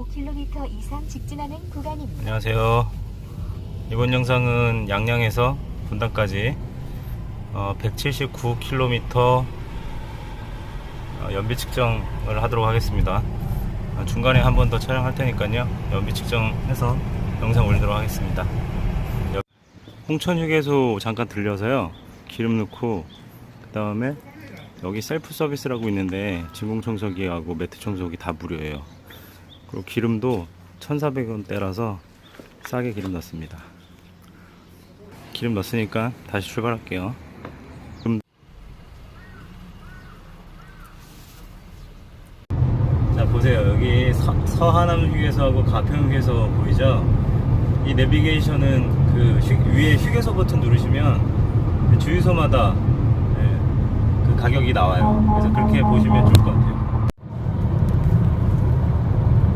5km 이상 직진하는 구간입니다. 안녕하세요. 이번 영상은 양양에서 분당까지 어, 179km 어, 연비 측정을 하도록 하겠습니다. 어, 중간에 한 번 더 촬영할 테니까요. 연비 측정해서 영상 올리도록 하겠습니다. 여- 홍천 휴게소 잠깐 들려서요. 기름 넣고 그 다음에 여기 셀프 서비스라고 있는데 진공 청소기하고 매트 청소기 다 무료예요. 그리고 기름도 1,400원대라서 싸게 기름 넣습니다. 기름 넣었으니까 다시 출발할게요. 여기 서, 서하남 휴게소하고 가평 휴게소 보이죠? 이 내비게이션은 그 휴- 위에 휴게소 버튼 누르시면 주유소마다 예, 그 가격이 나와요. 그래서 그렇게 보시면 좋을 것 같아요.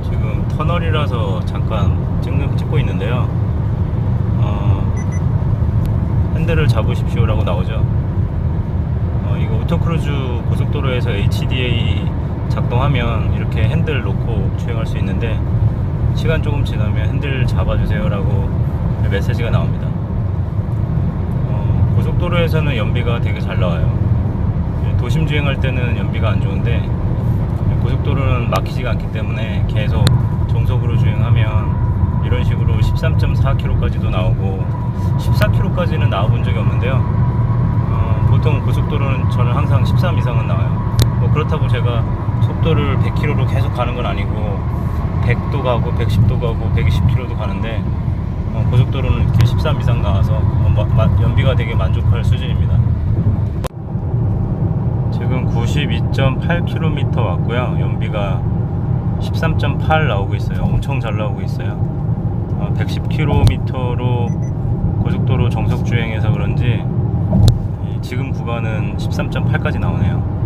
지금 터널이라서 잠깐 찍는, 찍고 있는데요. 어, 핸들을 잡으십시오 라고 나오죠. 어, 이거 오토크루즈 고속도로에서 HDA 작동하면 이렇게 핸들 놓고 주행할 수 있는데 시간 조금 지나면 핸들 잡아주세요 라고 메시지가 나옵니다. 어, 고속도로에서는 연비가 되게 잘 나와요. 도심 주행할 때는 연비가 안 좋은데 고속도로는 막히지가 않기 때문에 계속 정속으로 주행하면 이런 식으로 13.4km까지도 나오고 14km까지는 나와본 적이 없는데요. 어, 보통 고속도로는 저는 항상 13 이상은 나와요. 뭐 그렇다고 제가 속도를 100km로 계속 가는 건 아니고 100도 가고 110도 가고 120km도 가는데 어, 고속도로는 이렇게 13 이상 나와서 어, 마- 마- 연비가 되게 만족할 수준입니다. 지금 92.8km 왔고요. 연비가 13.8 나오고 있어요. 엄청 잘 나오고 있어요. 어, 110km로 고속도로 정속 주행해서 그런지 이 지금 구간은 13.8까지 나오네요.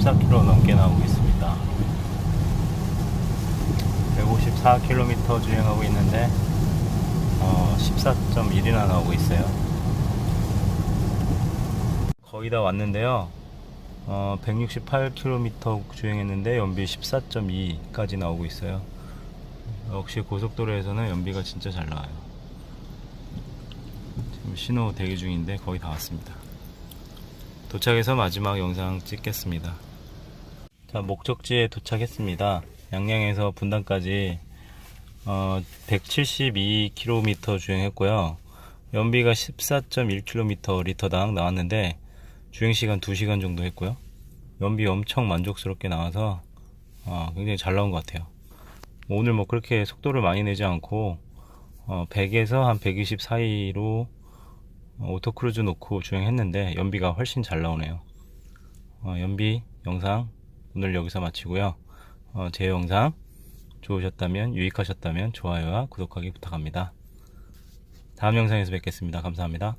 14km 넘게 나오고 있습니다. 154km 주행하고 있는데 어, 14.1이나 나오고 있어요. 거의 다 왔는데요. 어, 168km 주행했는데 연비 14.2까지 나오고 있어요. 역시 고속도로에서는 연비가 진짜 잘 나와요. 지금 신호 대기 중인데 거의 다 왔습니다. 도착해서 마지막 영상 찍겠습니다. 자, 목적지에 도착했습니다. 양양에서 분당까지 어, 172km 주행했고요. 연비가 14.1km 리터당 나왔는데 주행시간 2시간 정도 했고요. 연비 엄청 만족스럽게 나와서 어, 굉장히 잘 나온 것 같아요. 오늘 뭐 그렇게 속도를 많이 내지 않고 어, 100에서 한 120 사이로 어, 오토크루즈 놓고 주행했는데 연비가 훨씬 잘 나오네요. 어, 연비 영상 오늘 여기서 마치고요. 어, 제 영상 좋으셨다면 유익하셨다면 좋아요와 구독하기 부탁합니다. 다음 영상에서 뵙겠습니다. 감사합니다.